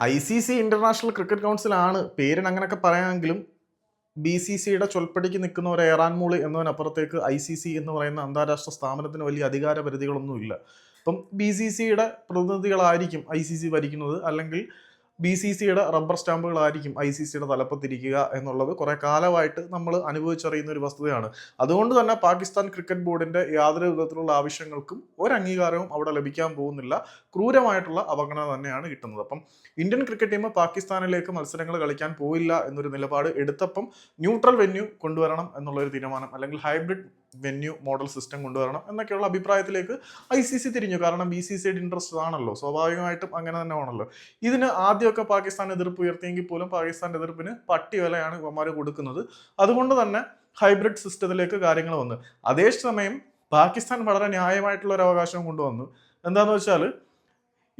I C C international cricket കൗൺസിലാണ് പേരിന് അങ്ങനെയൊക്കെ പറയാമെങ്കിലും ബി സി സിയുടെ ചൊൽപ്പടിക്ക് നിൽക്കുന്ന ഒരു ഏറാൻമൂളി എന്നതിനപ്പുറത്തേക്ക് ഐ സി സി എന്ന് പറയുന്ന അന്താരാഷ്ട്ര സ്ഥാപനത്തിന് വലിയ അധികാര പരിധികളൊന്നുമില്ല അപ്പം ബി സി സിയുടെ പ്രതിനിധികളായിരിക്കും ഐ സി സി ഭരിക്കുന്നത്. അല്ലെങ്കിൽ ബി സി സിയുടെ റബ്ബർ സ്റ്റാമ്പുകളായിരിക്കും ഐ സി സിയുടെ തലപ്പത്തിരിക്കുക എന്നുള്ളത് കുറെ കാലമായിട്ട് നമ്മൾ അനുഭവിച്ചറിയുന്ന ഒരു വസ്തുതയാണ്. അതുകൊണ്ട് തന്നെ പാകിസ്ഥാൻ ക്രിക്കറ്റ് ബോർഡിന്റെ യാതൊരു വിധത്തിലുള്ള ആവശ്യങ്ങൾക്കും ഒരു അംഗീകാരവും അവിടെ ലഭിക്കാൻ പോകുന്നില്ല. ക്രൂരമായിട്ടുള്ള അവഗണന തന്നെയാണ് കിട്ടുന്നത്. അപ്പം ഇന്ത്യൻ ക്രിക്കറ്റ് ടീം പാകിസ്ഥാനിലേക്ക് മത്സരങ്ങൾ കളിക്കാൻ പോയില്ല എന്നൊരു നിലപാട് എടുത്തപ്പം ന്യൂട്രൽ വെന്യൂ കൊണ്ടുവരണം എന്നുള്ള ഒരു തീരുമാനം അല്ലെങ്കിൽ ഹൈബ്രിഡ് വെന്യൂ മോഡൽ സിസ്റ്റം കൊണ്ടുവരണം എന്നൊക്കെയുള്ള അഭിപ്രായത്തിലേക്ക് ഐ സി സി തിരിഞ്ഞു. കാരണം ബി സി സിയുടെ ഇൻട്രസ്റ്റ് ആണല്ലോ സ്വാഭാവികമായിട്ടും അങ്ങനെ തന്നെ ആണല്ലോ. ഇതിന് ആദ്യമൊക്കെ പാകിസ്ഥാൻ എതിർപ്പ് ഉയർത്തിയെങ്കിൽ പോലും പാകിസ്ഥാന്റെ എതിർപ്പിന് പട്ടി വിലയാണ് ഇവന്മാർ കൊടുക്കുന്നത്. അതുകൊണ്ട് തന്നെ ഹൈബ്രിഡ് സിസ്റ്റത്തിലേക്ക് കാര്യങ്ങൾ വന്നു. അതേസമയം പാകിസ്ഥാൻ വളരെ ന്യായമായിട്ടുള്ള ഒരു അവകാശം കൊണ്ടുവന്നു. എന്താന്ന് വെച്ചാൽ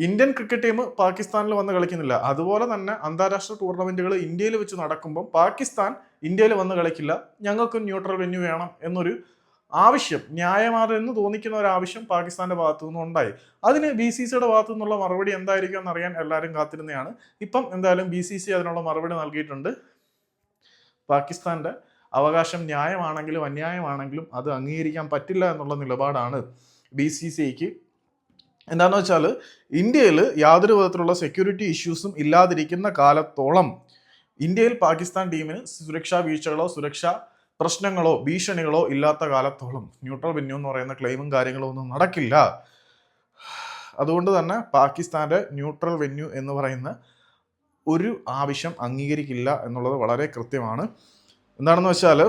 ഇന്ത്യൻ ക്രിക്കറ്റ് ടീം പാകിസ്ഥാനിൽ വന്ന് കളിക്കുന്നില്ല. അതുപോലെ തന്നെ അന്താരാഷ്ട്ര ടൂർണമെന്റുകൾ ഇന്ത്യയിൽ വെച്ച് നടക്കുമ്പോൾ പാകിസ്ഥാൻ ഇന്ത്യയിൽ വന്ന് കളിക്കില്ല. ഞങ്ങൾക്ക് ന്യൂട്രൽ വെന്യൂ വേണം എന്നൊരു ആവശ്യം ന്യായമാണെന്ന് തോന്നിക്കുന്ന ഒരു ആവശ്യം പാകിസ്ഥാന്റെ ഭാഗത്തു നിന്നും ഉണ്ടായി. അതിന് ബി സി സിയുടെ ഭാഗത്തു നിന്നുള്ള മറുപടി എന്തായിരിക്കും എന്നറിയാൻ എല്ലാവരും കാത്തിരുന്നതാണ്. ഇപ്പം എന്തായാലും ബി സി സി അതിനുള്ള മറുപടി നൽകിയിട്ടുണ്ട്. പാകിസ്ഥാന്റെ അവകാശം ന്യായമാണെങ്കിലും അന്യായമാണെങ്കിലും അത് അംഗീകരിക്കാൻ പറ്റില്ല എന്നുള്ള നിലപാടാണ് ബി സി സിക്ക് എന്താണെന്ന് വെച്ചാൽ ഇന്ത്യയിൽ യാതൊരു വിധത്തിലുള്ള സെക്യൂരിറ്റി ഇഷ്യൂസും ഇല്ലാതിരിക്കുന്ന കാലത്തോളം ഇന്ത്യയിൽ പാകിസ്ഥാൻ ടീമിന് സുരക്ഷാ വീഴ്ചകളോ സുരക്ഷാ പ്രശ്നങ്ങളോ ഭീഷണികളോ ഇല്ലാത്ത കാലത്തോളം ന്യൂട്രൽ വെന്യൂ എന്ന് പറയുന്ന ക്ലെയിമും കാര്യങ്ങളോ ഒന്നും നടക്കില്ല. അതുകൊണ്ട് തന്നെ പാകിസ്ഥാന്റെ ന്യൂട്രൽ വെന്യൂ എന്ന് പറയുന്ന ഒരു ആവശ്യം അംഗീകരിക്കില്ല എന്നുള്ളത് വളരെ കൃത്യമാണ്. എന്താണെന്ന് വെച്ചാൽ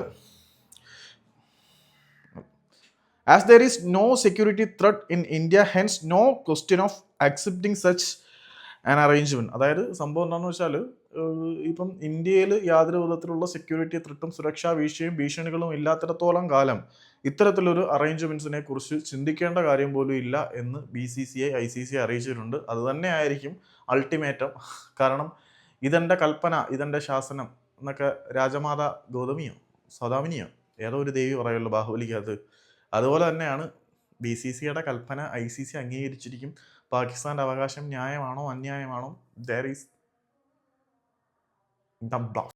as there is no security threat in India hence no question of accepting such an arrangement അതായത് സംഭവം എന്താണെന്ന് വെച്ചാൽ ഇപ്പം ഇന്ത്യയിൽ യാതൊരു വിധത്തിലുള്ള സെക്യൂരിറ്റി ത്രിട്ടും സുരക്ഷാ വീഴ്ചയും ഭീഷണികളും ഇല്ലാത്തിടത്തോളം കാലം ഇത്തരത്തിലൊരു അറേഞ്ച്മെന്റ്സിനെ കുറിച്ച് ചിന്തിക്കേണ്ട കാര്യം പോലും ഇല്ല എന്ന് B C C I I C C അറിയിച്ചിട്ടുണ്ട്. അത് തന്നെ ആയിരിക്കും അൾട്ടിമേറ്റം കാരണം ഇതെന്റെ കൽപ്പന ഇതെന്റെ ശാസനം എന്നൊക്കെ രാജമാത ഗൗതമിയോ സദാമിനിയോ ഏതോ ഒരു ദേവി പറയുള്ളൂ ബാഹുബലിക്കകത്ത്. അതുപോലെ തന്നെയാണ് ബി സി സിയുടെ കൽപ്പന ഐ സി സി അംഗീകരിച്ചിരിക്കും. പാകിസ്ഥാന്റെ അവകാശം ന്യായമാണോ അന്യായമാണോ? There is the block